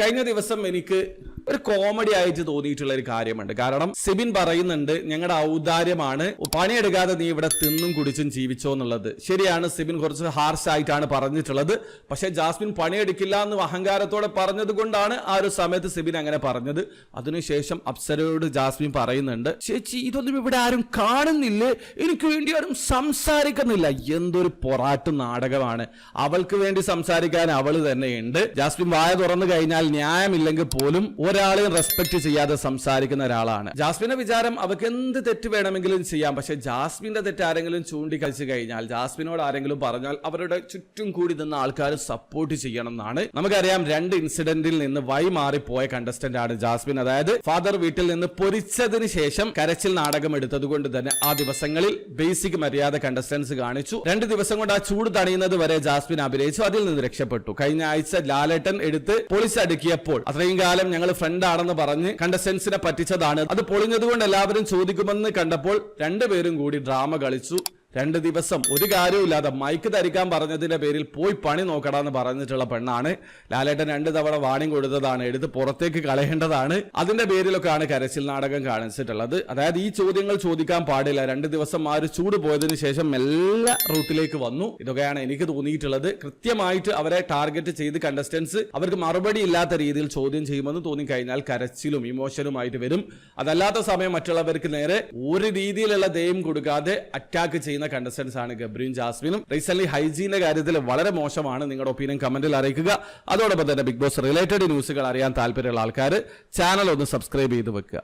കഴിഞ്ഞ ദിവസം എനിക്ക് ഒരു കോമഡി ആയിട്ട് തോന്നിയിട്ടുള്ള ഒരു കാര്യമുണ്ട്. കാരണം സിബിൻ പറയുന്നുണ്ട് ഞങ്ങളുടെ ഔദാര്യമാണ്. പണിയെടുക്കാതെ നീ ഇവിടെ തിന്നും കുടിച്ചും ജീവിച്ചോ എന്നുള്ളത്. ശരിയാണ് സിബിൻ കുറച്ച് ഹാർഷ് ആയിട്ടാണ് പറഞ്ഞിട്ടുള്ളത്. പക്ഷെ ജാസ്മിൻ പണിയെടുക്കില്ല എന്ന് അഹങ്കാരത്തോടെ പറഞ്ഞത് കൊണ്ടാണ് ആ ഒരു സമയത്ത് സിബിൻ അങ്ങനെ പറഞ്ഞത്. അതിനുശേഷം അപ്സരയോട് ജാസ്മിൻ പറയുന്നുണ്ട് ചേച്ചി ഇതൊന്നും ഇവിടെ ആരും കാണുന്നില്ലേ. എനിക്ക് വേണ്ടി ആരും സംസാരിക്കുന്നില്ല. എന്തൊരു പൊറാട്ട് നാടകമാണ്. അവൾക്ക് വേണ്ടി സംസാരിക്കാൻ അവൾ തന്നെയുണ്ട്. ജാസ്മിൻ വായ തുറന്നു കഴിഞ്ഞാൽ ന്യായമില്ലെങ്കിൽ പോലും ഒരാളെയും റെസ്പെക്ട് ചെയ്യാതെ സംസാരിക്കുന്ന ഒരാളാണ്. ജാസ്മിന്റെ വിചാരം അവർക്ക് എന്ത് തെറ്റ് വേണമെങ്കിലും ചെയ്യാം. പക്ഷെ ജാസ്മിന്റെ തെറ്റ് ആരെങ്കിലും ചൂണ്ടിക്കളിച്ചു കഴിഞ്ഞാൽ ജാസ്മിനോട് ആരെങ്കിലും പറഞ്ഞാൽ അവരുടെ ചുറ്റും കൂടി നിന്ന ആൾക്കാർ സപ്പോർട്ട് ചെയ്യണം എന്നാണ്. നമുക്കറിയാം രണ്ട് ഇൻസിഡന്റിൽ നിന്ന് വൈ മാറിപ്പോയ കണ്ടസ്റ്റന്റ് ആണ് ജാസ്മിൻ. അതായത് ഫാദർ വീട്ടിൽ നിന്ന് പൊരിച്ചതിന് ശേഷം കരച്ചിൽ നാടകം എടുത്തത് കൊണ്ട് തന്നെ ആ ദിവസങ്ങളിൽ ബേസിക് മര്യാദ കണ്ടസ്റ്റൻസ് കാണിച്ചു. രണ്ട് ദിവസം കൊണ്ട് ആ ചൂട് തണിയുന്നത് വരെ ജാസ്മിൻ അഭിനയിച്ചു. അതിൽ നിന്ന് രക്ഷപ്പെട്ടു. കഴിഞ്ഞ ആഴ്ച ലാലേട്ടൻ എടുത്ത് പൊളിച്ചടുക്കിയപ്പോൾ അത്രയും കാലം ഞങ്ങൾ ഫ്രണ്ട് ആണെന്ന് പറഞ്ഞ് കണ്ടസ്റ്റൻസിനെ പറ്റിച്ചതാണ്. അത് പൊളിഞ്ഞതുകൊണ്ട് എല്ലാവരും ചോദിക്കുമെന്ന് കണ്ടപ്പോൾ രണ്ടുപേരും കൂടി ഡ്രാമ കളിച്ചു. രണ്ട് ദിവസം ഒരു കാര്യവുമില്ലാതെ മൈക്ക് ധരിക്കാൻ പറഞ്ഞതിന്റെ പേരിൽ പോയി പണി നോക്കടാന്ന് പറഞ്ഞിട്ടുള്ള പെണ്ണാണ്. ലാലേട്ടൻ രണ്ട് തവണ വാണിംഗ് കൊടുത്തതാണ് എടുത്ത് പുറത്തേക്ക് കളയേണ്ടതാണ്. അതിന്റെ പേരിലൊക്കെയാണ് കരച്ചിൽ നാടകം കാണിച്ചിട്ടുള്ളത്. അതായത് ഈ ചോദ്യങ്ങൾ ചോദിക്കാൻ പാടില്ല. രണ്ട് ദിവസം ആ ഒരു ചൂട് പോയതിന് ശേഷം എല്ലാ റൂട്ടിലേക്ക് വന്നു. ഇതൊക്കെയാണ് എനിക്ക് തോന്നിയിട്ടുള്ളത്. കൃത്യമായിട്ട് അവരെ ടാർഗറ്റ് ചെയ്ത് കണ്ടസ്റ്റൻസ് അവർക്ക് മറുപടി ഇല്ലാത്ത രീതിയിൽ ചോദ്യം ചെയ്യുമെന്ന് തോന്നിക്കഴിഞ്ഞാൽ കരച്ചിലും ഇമോഷനുമായിട്ട് വരും. അതല്ലാത്ത സമയം മറ്റുള്ളവർക്ക് നേരെ ഒരു രീതിയിലുള്ള ദയം കൊടുക്കാതെ അറ്റാക്ക് ചെയ്യുന്ന കണ്ടസ്റ്റൻസ് ആണ് ഗബ്രിയും ജാസ്മിനും. റീസെന്റ് ഹൈജീന്റെ കാര്യത്തിൽ വളരെ മോശമാണ് നിങ്ങളുടെ ഒപ്പീനിയൻ കമന്റിൽ അറിയിക്കുക. അതോടൊപ്പം തന്നെ ബിഗ് ബോസ് റിലേറ്റഡ് ന്യൂസുകൾ അറിയാൻ താല്പര്യമുള്ള ആൾക്കാർ ചാനൽ ഒന്ന് സബ്സ്ക്രൈബ് ചെയ്ത് വെക്കുക.